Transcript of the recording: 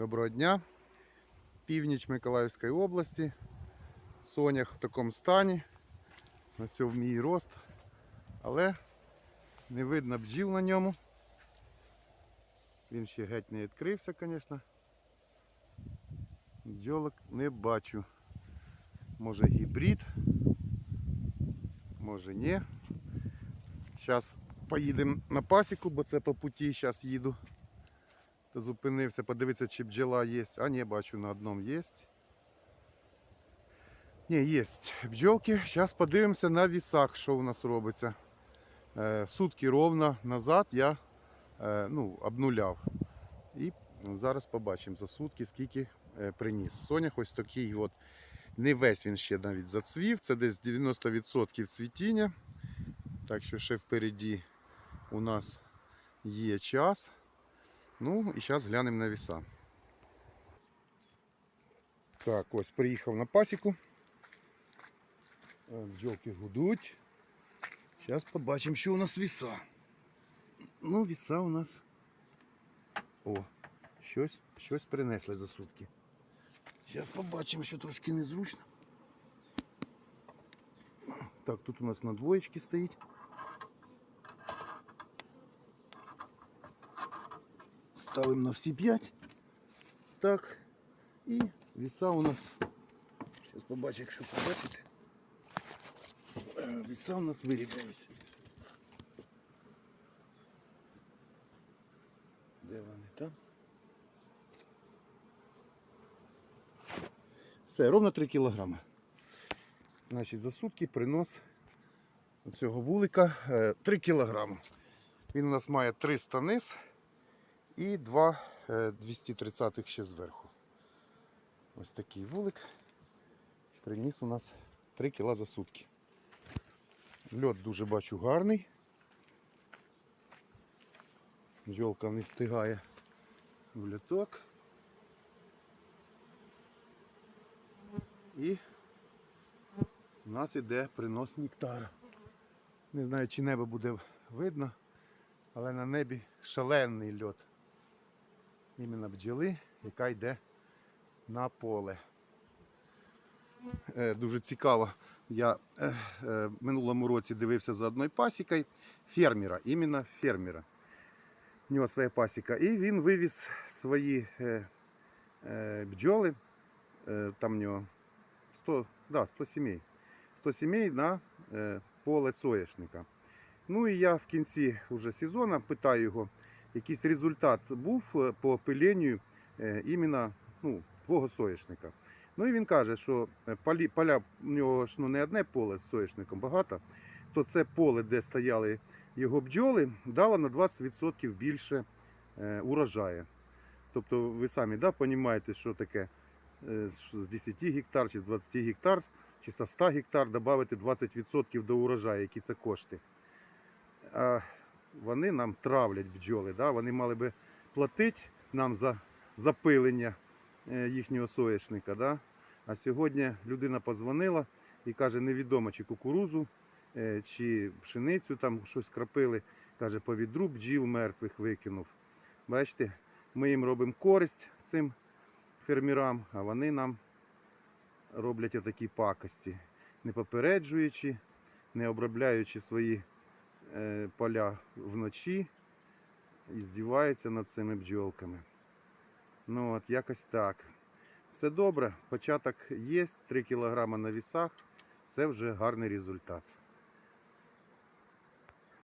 Доброго дня. Північ Миколаївської області. Сонях в такому стані. Ось в мій рост. Але не видно бджіл на ньому. Він ще геть не відкрився, звісно. Бджолок не бачу. Може гібрид, може ні. Зараз поїдемо на пасіку, бо це по путі зараз їду. Та зупинився, подивитися, чи бджола є. А ні, бачу, на одному є. Ні, є бджолки. Зараз подивимося на вісах, що у нас робиться. Е, сутки ровно назад я е, ну, обнуляв. І зараз побачимо за сутки, скільки е, приніс. Сонях ось такий от. Не весь він ще навіть зацвів. Це десь 90% цвітіння. Так що ще впереді у нас є час. Ну і зараз глянемо на віса. Так, ось приїхав на пасіку. Е, Бджолки гудуть. Зараз побачимо, що у нас віса. Ну, віса у нас. О, щось, щось принесли за сутки. Зараз побачимо, що трошки незручно. Так, тут у нас на двоєчки стоїть. Ставимо на всі 5. Так. І віса у нас. Зараз побачу, якщо побачите. Е, Віса у нас вирівнялися. Де вони там? Все, ровно 3 кілограми. Значить, за сутки принос цього вулика е, 3 кілограми. Він у нас має 300 низ і 2 е, 230 ще зверху. Ось такий вулик. Приніс у нас 3 кіла за сутки. Льот дуже бачу гарний. Бджолка не встигає в льоток. І у нас іде принос нектара. Не знаю, чи небо буде видно, але на небі шалений льот. Іменно бджоли, яка йде на поле. Е, дуже цікаво. Я е, е, в минулому році дивився за одною пасікою фермера, іменно фермера. У нього своя пасіка. І він вивіз свої бджоли. Там в нього 100, да, 100 сімей. 100 сімей на поле соняшника. Ну і я в кінці вже сезону питаю його, якийсь результат був е, по опиленню е, іменно ну, твого соняшника. Ну і він каже, що е, полі, поля у нього ж ну, не одне поле з соняшником багато, то це поле, де стояли його бджоли, дало на 20% більше урожаю. Тобто ви самі да, розумієте, що таке з 10 гектар чи з 20 гектар чи з 100 гектар додати 20% до урожаю, які це кошти. Вони нам травлять бджоли. Да? Вони мали би платити нам за запилення е, їхнього соняшника. Да? А сьогодні людина позвонила і каже, невідомо чи кукурузу, е, чи пшеницю там щось крапили. Каже, по відру бджіл мертвих викинув. Бачите, ми їм робимо користь цим фермерам, а вони нам роблять отакі пакості, не попереджуючи, не обробляючи свої поля вночі і здіваються над цими бджолками. Ну от якось так. Все добре, початок є, 3 кг на вісах. Це вже гарний результат.